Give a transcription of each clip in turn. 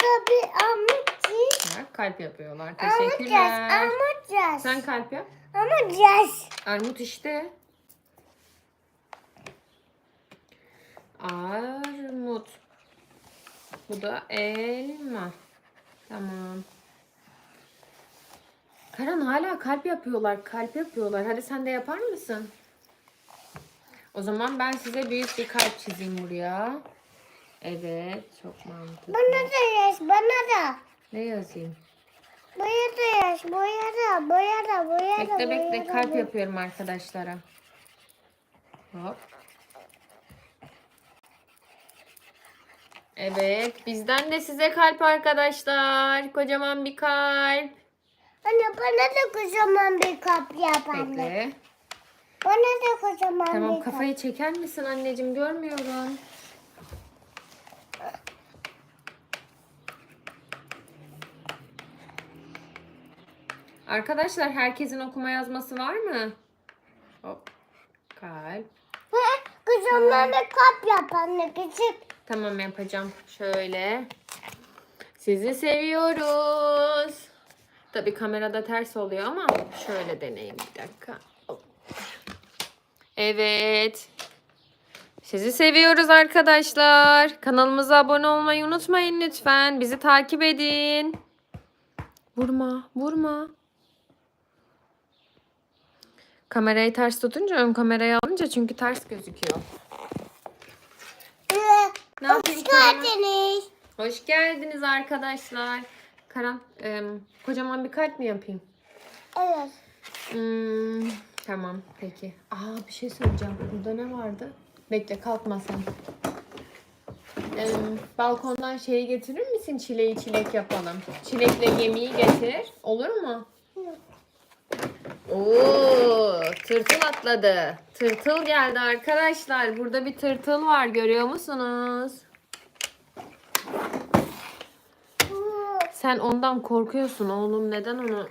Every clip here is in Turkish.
da bir. Bak kalp yapıyorlar. Teşekkürler. alacağız. Sen kalp yap. Alacağız. Armut işte. Armut. Bu da elma. Tamam. Karan hala kalp yapıyorlar. Kalp yapıyorlar. Hadi sen de yapar mısın? O zaman ben size büyük bir kalp çizeyim buraya. Evet. Çok mantıklı. Bana da yaz, bana da. Ne yazayım? Boya da yaz, boya da, boya da, boya da. Bekle bekle kalp boya- yapıyorum arkadaşlara. Hop. Evet bizden de size kalp arkadaşlar. Kocaman bir kalp. Anne bana da kocaman bir kap yap anne. Bekle. Bana da kocaman Tamam bir kafayı çeker misin anneciğim görmüyorum. Arkadaşlar herkesin okuma yazması var mı? Hop. Kalp. kocaman bir kap yap anne küçük. Tamam yapacağım. Şöyle. Sizi seviyoruz. Tabii kamerada ters oluyor ama şöyle deneyeyim bir dakika. Evet. Sizi seviyoruz arkadaşlar. Kanalımıza abone olmayı unutmayın lütfen. Bizi takip edin. Vurma, vurma. Kamerayı ters tutunca ön kamerayı alınca çünkü ters gözüküyor. Ve Ne hoş yapayım Karan? geldiniz. Hoş geldiniz arkadaşlar. Karan, em, kocaman bir kalp mi yapayım? Evet. Hmm, tamam, peki. Aa, bir şey söyleyeceğim. Burada ne vardı? Bekle, kalkma sen. Em, balkondan şeyi getirir misin? Çileği çilek yapalım. Çilekle yemeği getir. Olur mu? Oo, tırtıl atladı. Tırtıl geldi arkadaşlar. Burada bir tırtıl var. Görüyor musunuz? Sen ondan korkuyorsun oğlum. Neden onu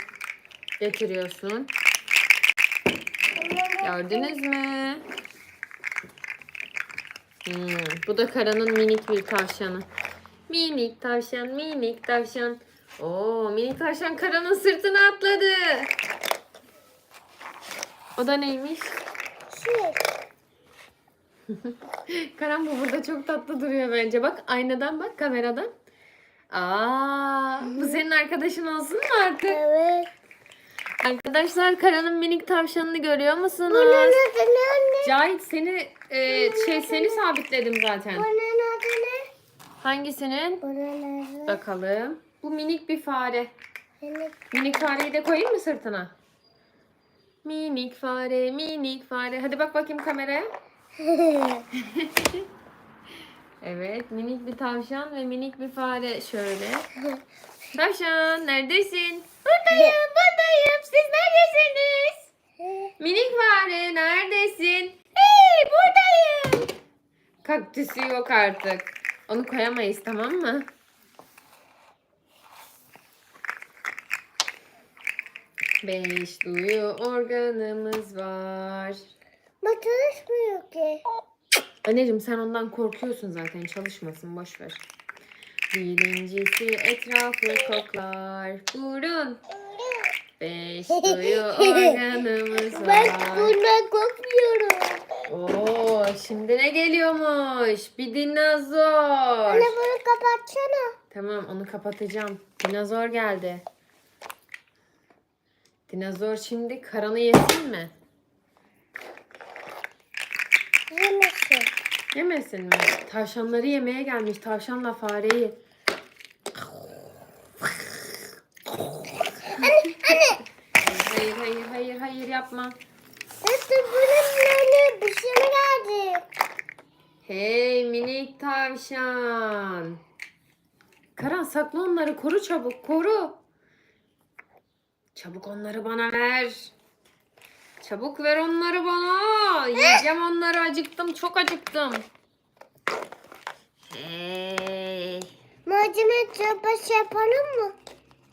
getiriyorsun? Gördünüz mü? Hmm, bu da Kara'nın minik bir tavşanı. Minik tavşan, minik tavşan. Oo, minik tavşan Kara'nın sırtına atladı. O da neymiş? Şey. Karan bu burada çok tatlı duruyor bence. Bak aynadan bak kameradan. Aa, bu senin arkadaşın olsun mu artık? Evet. Arkadaşlar Kara'nın minik tavşanını görüyor musunuz? Bunun adı ne anne? Cahit seni e, şey seni sabitledim zaten. Bunun adı ne? Hangisinin? Bunun adı. Bakalım. Bu minik bir fare. Benim. Minik fareyi de koyayım mı sırtına? Minik fare, minik fare. Hadi bak bakayım kameraya. Evet, minik bir tavşan ve minik bir fare. Şöyle. Tavşan, neredesin? Buradayım, buradayım. Siz neredesiniz? Minik fare, neredesin? Hey, buradayım. Kaktüsü yok artık. Onu koyamayız, tamam mı? Beş duyu organımız var. Bu çalışmıyor ki. Anneciğim sen ondan korkuyorsun zaten çalışmasın boş ver. Birincisi etrafı koklar. Burun. Beş duyu organımız Ben var. bundan korkmuyorum. Oo, şimdi ne geliyormuş? Bir dinozor. Anne bunu kapatsana. Tamam onu kapatacağım. Dinozor geldi. Dinozor şimdi karanı yesin mi? Yemesin. Yemesin mi? Tavşanları yemeye gelmiş. Tavşanla fareyi. Hayır hayır hayır hayır yapma. İşte bunun önüne bir şey mi geldi? Hey minik tavşan. Karan sakla onları koru çabuk koru. Çabuk onları bana ver. Çabuk ver onları bana. Yiyeceğim onları acıktım çok acıktım. Hey. Mercimek çorbası yapalım mı?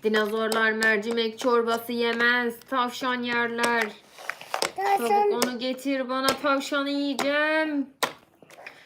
Dinozorlar mercimek çorbası yemez. Tavşan yerler. Tavşan Çabuk onu getir bana tavşanı yiyeceğim.